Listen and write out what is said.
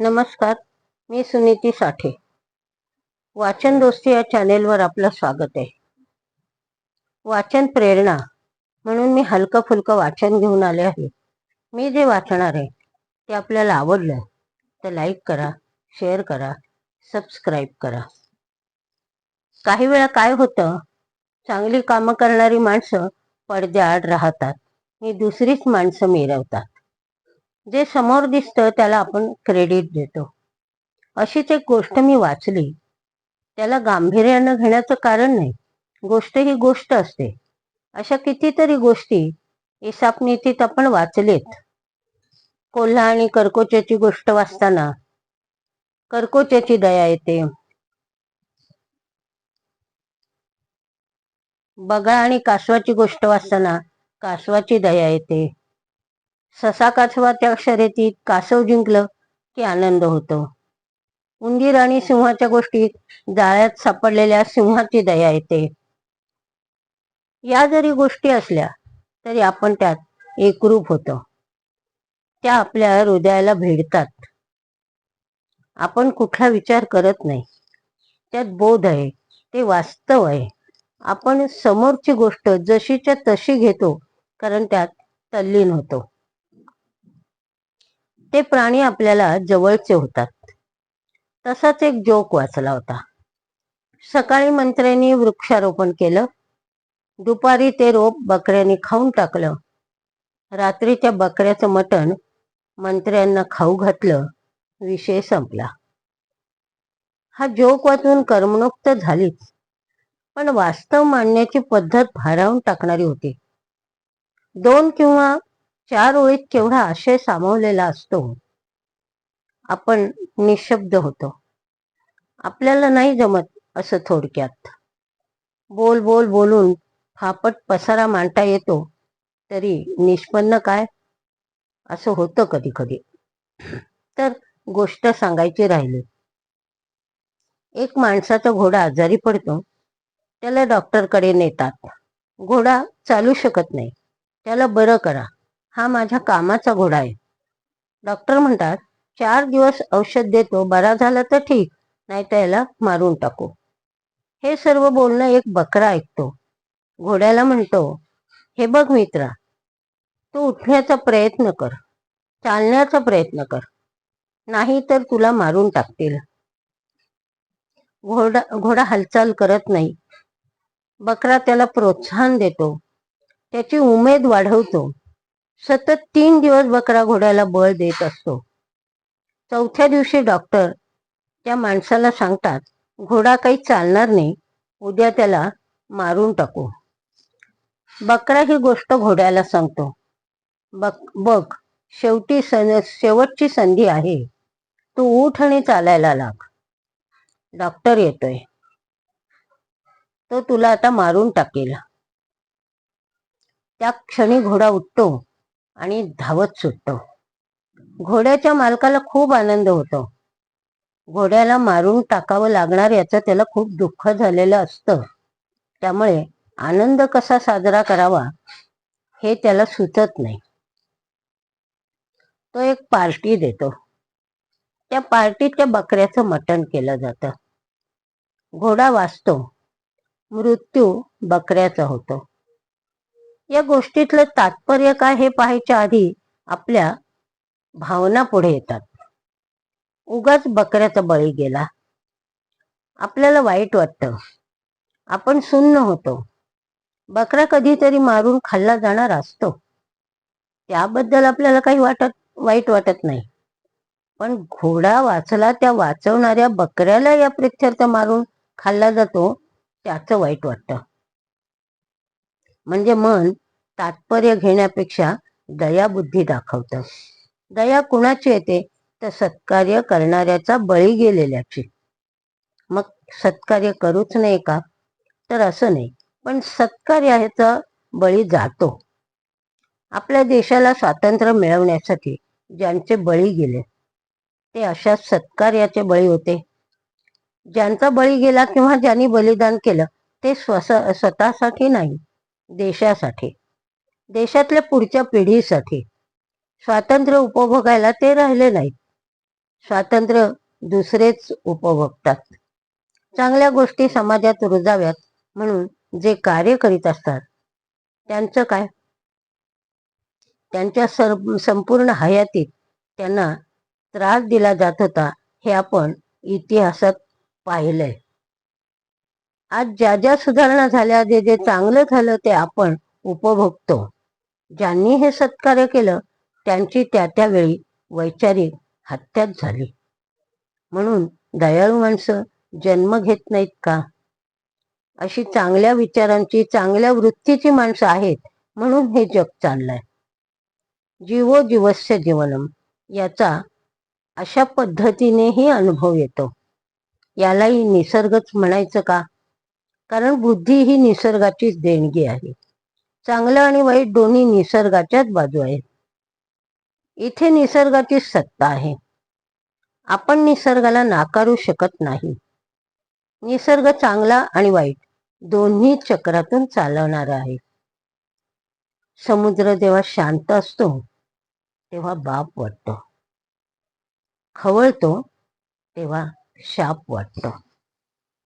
नमस्कार मी सुनीती साठे. वाचन दोस्ती या चॅनेलवर आपलं स्वागत आहे. वाचन प्रेरणा म्हणून मी हलकं फुलकं वाचन घेऊन आले आहे. मी जे वाचणार आहे ते आपल्याला आवडलं तर लाईक करा शेअर करा सबस्क्राईब करा. काही वेळा काय होतं चांगली कामं करणारी माणसं पडद्याआड राहतात. ही दुसरीच माणसं मिरवतात. जे समोर दिसतं त्याला आपण क्रेडिट देतो. अशीच एक गोष्ट मी वाचली. त्याला गांभीर्यानं घेण्याचं कारण नाही. गोष्ट ही गोष्ट असते. अशा कितीतरी गोष्टी इसापनीतीत आपण वाचलेत. कोल्हा आणि कर्कोच्याची गोष्ट वाचताना कर्कोच्याची दया येते. बगळा आणि कासवाची गोष्ट वाचताना कासवाची दया येते. ससा कासवा त्या शर्यतीत कासव जिंकलं की आनंद होतो. उंदीर आणि सिंहाच्या गोष्टीत जाळ्यात सापडलेल्या सिंहाची दया येते. या जरी गोष्टी असल्या तरी आपण त्यात एकरूप होतो. त्या आपल्या हृदयाला भेडतात. आपण कुठला विचार करत नाही. त्यात बोध आहे ते वास्तव आहे. आपण समोरची गोष्ट जशीच्या तशी घेतो कारण त्यात तल्लीन होतो. ते प्राणी आपल्याला जवळचे होतात. तसाच एक जोक वाचला होता. सकाळी मंत्र्यांनी वृक्षारोपण केलं. दुपारी ते रोप बकऱ्यांनी खाऊन टाकलं. रात्रीच्या बकऱ्याचं मटण मंत्र्यांना खाऊ घातलं. विषय संपला. हा जोक वाचून करमणूक तर झालीच. पण वास्तव मांडण्याची पद्धत भारावून टाकणारी होती. दोन किंवा चार ओळीत केवढा आशय सामावलेला असतो? आपण निशब्द होतो. आपल्याला नाही जमत असं थोडक्यात. बोल बोल बोलून फापट पसारा मांडता येतो तरी निष्पन्न काय? असं होतं कधी कधी तर गोष्ट सांगायची राहिली. एक माणसाचा घोडा आजारी पडतो त्याला डॉक्टरकडे नेतात. घोडा चालू शकत नाही. त्याला बरं करा. हा माझ्या कामाचा घोडा आहे. डॉक्टर म्हणतात चार दिवस औषध देतो बरा झाला तर ठीक नाही त्याला मारून टाकू. हे सर्व बोलणं एक बकरा ऐकतो. घोड्याला म्हणतो हे बघ मित्रा तू उठण्याचा प्रयत्न कर चालण्याचा प्रयत्न कर नाही तर तुला मारून टाकतील. घोडा घोडा हालचाल करत नाही. बकरा त्याला प्रोत्साहन देतो. त्याची उमेद वाढवतो. सतत तीन दिवस बकरा घोड्याला बळ देत असतो. चौथ्या दिवशी डॉक्टर त्या माणसाला सांगतात घोडा काही चालणार नाही उद्या त्याला मारून टाकू. बकरा ही गोष्ट घोड्याला सांगतो. बघ बघ शेवटी सन शेवटची संधी आहे. तू उठ आणि चालायला लाग. डॉक्टर येतोय. तो तुला आता मारून टाकेल. त्या क्षणी घोडा उठतो. आणि धावत सुटतो. घोड्याच्या मालकाला खूप आनंद होतो. घोड्याला मारून टाकावं लागणार याचं त्याला खूप दुःख झालेलं असतं. त्यामुळे आनंद कसा साजरा करावा हे त्याला सुचत नाही. तो एक पार्टी देतो. त्या पार्टीत त्या बकऱ्याचं मटण केलं जातं. घोडा वाचतो मृत्यू बकऱ्याचा होतो. या गोष्टीतलं तात्पर्य काय हे पाहायच्या आधी आपल्या भावना पुढे येतात. उगाच बकऱ्याचा बळी गेला. आपल्याला वाईट वाटतं. आपण सुन्न होतो. बकरा कधीतरी मारून खाल्ला जाणार असतो. त्याबद्दल आपल्याला काही वाटत वाईट वाटत नाही. पण घोडा वाचला त्या वाचवणाऱ्या बकऱ्याला या प्रित्यर्थ मारून खाल्ला जातो त्याचं वाईट वाटतं. म्हणजे मन तात्पर्य घेण्यापेक्षा दयाबुद्धी दाखवतं. दया कुणाची येते? तर सत्कार्य करणाऱ्याचा बळी गेलेल्याची. मग सत्कार्य करूच नाही का? तर असं नाही. पण सत्कार्याचा बळी जातो. आपल्या देशाला स्वातंत्र्य मिळवण्यासाठी ज्यांचे बळी गेले ते अशा सत्कार्याचे बळी होते. ज्यांचा बळी गेला किंवा ज्यांनी बलिदान केलं ते स्वस स्वतःसाठी नाही. देशासाठी देशातल्या पुढच्या पिढीसाठी. स्वातंत्र्य उपभोगायला ते राहिले नाहीत. स्वातंत्र्य दुसरेच उपभोगतात. चांगल्या गोष्टी समाजात रुजाव्यात म्हणून जे कार्य करीत असतात त्यांचं काय? त्यांच्या सर संपूर्ण हयातीत त्यांना त्रास दिला जात होता हे आपण इतिहासात पाहिलंय. आज ज्या ज्या सुधारणा झाल्या जे जे चांगलं झालं ते आपण उपभोगतो. ज्यांनी हे सत्कार्य केलं त्यांची त्या त्यावेळी वैचारिक हत्याच झाली. म्हणून दयाळू माणसं जन्म घेत नाहीत का? अशी चांगल्या विचारांची चांगल्या वृत्तीची माणसं आहेत म्हणून हे जग चाललंय. जीवो जीवस्य जीवनम याचा अशा पद्धतीनेही अनुभव येतो. यालाही निसर्गच म्हणायचं का? कारण बुद्धी ही निसर्गाचीच देणगी आहे. चांगलं आणि वाईट दोन्ही निसर्गाच्याच बाजू आहेत. इथे निसर्गाची सत्ता आहे. आपण निसर्गाला नाकारू शकत नाही. निसर्ग चांगला आणि वाईट दोन्ही चक्रातून चालवणारा आहे. समुद्र जेव्हा शांत असतो तेव्हा बाप वाटतो. खवळतो तेव्हा शाप वाटतो.